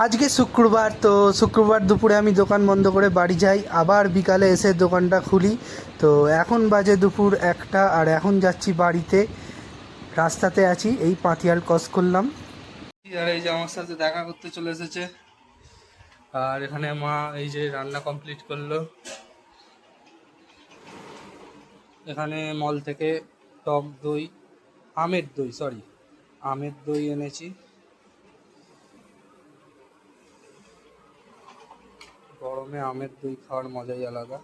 আজকে শুক্রবার, তো শুক্রবার দুপুরে আমি দোকান বন্ধ করে বাড়ি যাই। আবার বিকালে এসে দোকানটা খুলি। তো এখন বাজে দুপুর একটা, আর এখন যাচ্ছি বাড়িতে। রাস্তাতে আছি, এই পাতিয়াল ক্রস করলাম আর এই যে আমার সাথে দেখা করতে চলে এসেছে। আর এখানে মা এই যে রান্না কমপ্লিট করল। এখানে মল থেকে টক দই, আমের দই সরি আমের দই এনেছি। গরমে আমের দই খাওয়ার মজাই আলাদা।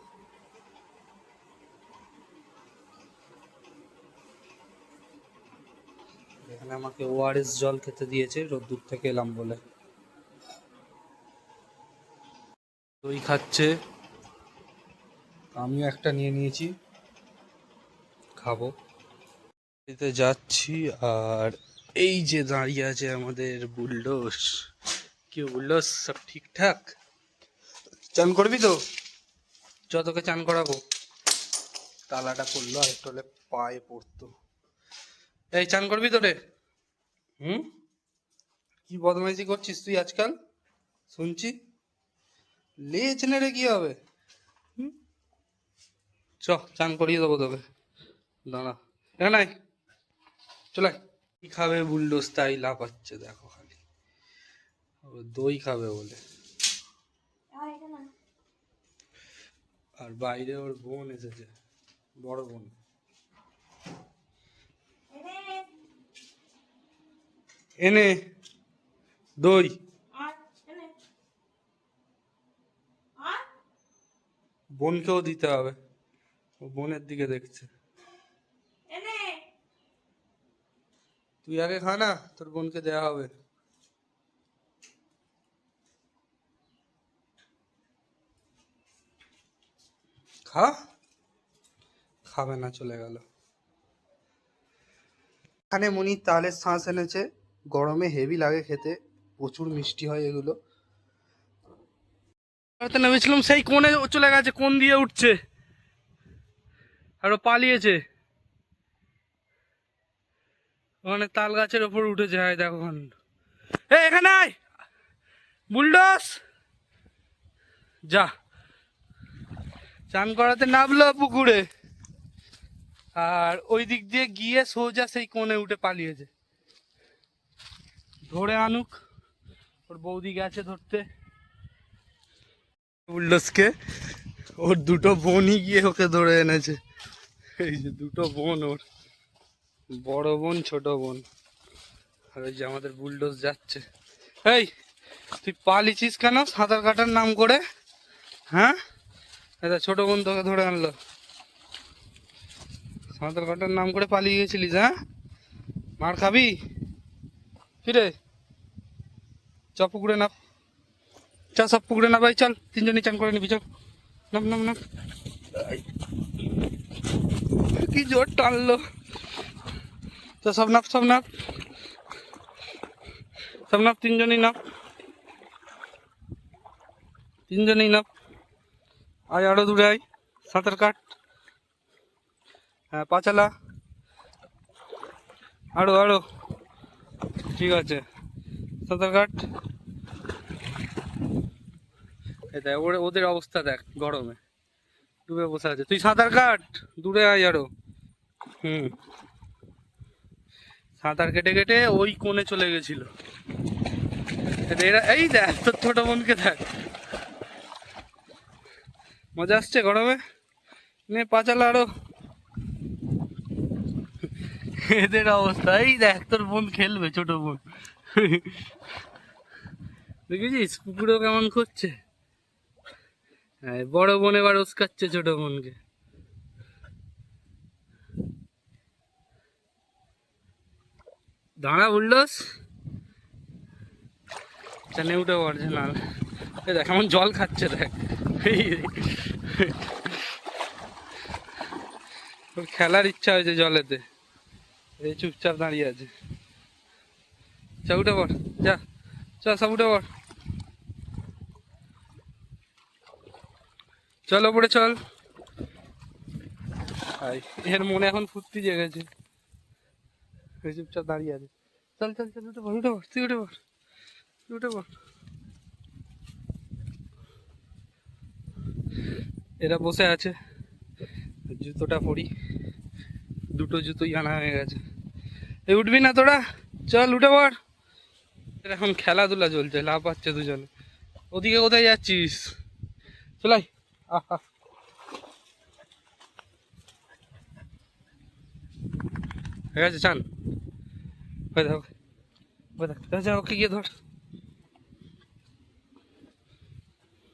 এখানে আমাকে ওআরএস জল খেতে দিয়েছে, রোদ্দুর থেকে এলাম বলে। দই খাচ্ছে। আমিও একটা নিয়ে নিয়েছি। খাব। এতে যাচ্ছি আর এই যে দাঁড়িয়ে আছে আমাদের বুলডোস। কি বুলডোস, সব ঠিকঠাক? চান করবি তো? চ তোকে চান করাবো। তালাটা পড়ল আর একটু হলে পায়ে পড়তো। এই চান করবি তো রে হুম? কি বদমাইশি করছিস তুই আজকাল? শুনছি। লেজ নেড়ে কি হবে? হুম? চ চান করিয়ে দেবো তোকে। দাঁড়া। এখানে। চলে কি খাবে বুলডোস তাই লাফাচ্ছে দেখো খালি। দই খাবে বলে। আর বাইরে ওর বোন এসেছে, বড় বোন। এনে, দই। বোনকেও দিতে হবে, ও বোনের দিকে দেখছে। তুই আগে খা না, তোর বোনকে দেয়া হবে। খা। খাবে না, চলে গেল। এখানে মনি তালের শ্বাস এনেছে। গরমে হেভি লাগে খেতে, প্রচুর মিষ্টি হয় এগুলো। নেমেছিলাম, সেই কোণে চলে গেছে কোন দিয়ে উঠছে। আর পালিয়েছে। ওখানে তাল গাছের ওপর উঠেছে হ্যাঁ দেখো ওখানে এখানে বুলডস যা। চান করাতে নামলো পুকুরে। আর ওই দিক দিয়ে গিয়ে সোজা সেই কোণে উঠে পালিয়েছে। ধরে আনুক ওর বৌদি গেছে ধরতে। বুলডসকে ওর দুটো বোনই গিয়ে ওকে ধরে এনেছে। এই যে দুটো বোন ওর বড় বোন ছোট বোন। আর ওই যে আমাদের বুলডোজ যাচ্ছে। এই তুই পালিছিস কেন? সাঁতার কাটার নাম করে? হ্যাঁ? এটা ছোট বোন তোকে ধরে আনলো। সাঁতার কাটার নাম করে পালিয়ে গেছিলিস হ্যাঁ? মার খাবি? কিরে চ পুকুরে নাপ। চ সব পুকুরে না ভাই চল। তিনজনই চান করে নিবি, চল। নাম নাম নাম কি জোর টানলো। তো সব নাপ সব নাপ। সব নাপ, তিনজনই নাপ। তিনজনই নাপ। আয় আরও দূরে আয়, সাঁতার কাট। হ্যাঁ পাচালা আরও আরও। ঠিক আছে, সাঁতার কাট। ওর, ওদের অবস্থা দেখ, গরমে। ডুবে বসে আছে। তুই সাঁতার কাট, দূরে আয় আরও। হুম। সাঁতার কেটে কেটে ওই কোণে চলে গেছিল। এরা এই দেখ, তোর ছোট বোনকে দেখ। মজা আসছে গরমে। নে পাচালা আরও। এদের অবস্থা, এই দেখ, তোর বোন খেলবে, ছোট বোন। দেখেছিস? পুকুরেও কেমন করছে হ্যাঁ বড় বোন এবার উস্কাচ্ছে ছোট বোনকে। দাঁড়া উল্লস উঠে পড়ছে না দেখ এমন জল খাচ্ছে, দেখ। ওর খেলার ইচ্ছা হয়েছে জলেতে। এই চুপচাপ দাঁড়িয়ে আছে। চা উঠে পড়। যা চ সব উঠে পড়। চল ওপরে চল। এর মনে এখন ফুর্তি জেগেছে। চুপচাপ দাঁড়িয়ে আছে। চল চল চল, উঠে পড় উঠে পড়, তুই উঠে তুই উঠে পড়। এরা বসে আছে। জুতোটা পরি। দুটো জুতোই আনা হয়ে গেছে। এই উঠবি না তোরা? চল, উঠে পড়। এখন খেলাধুলা চলছে লাভ পাচ্ছে দুজনে। ওদিকে কোথায় যাচ্ছিস? চলাই আহা হয়ে গেছে চান ওই দেখ, ওকে গিয়ে ধর।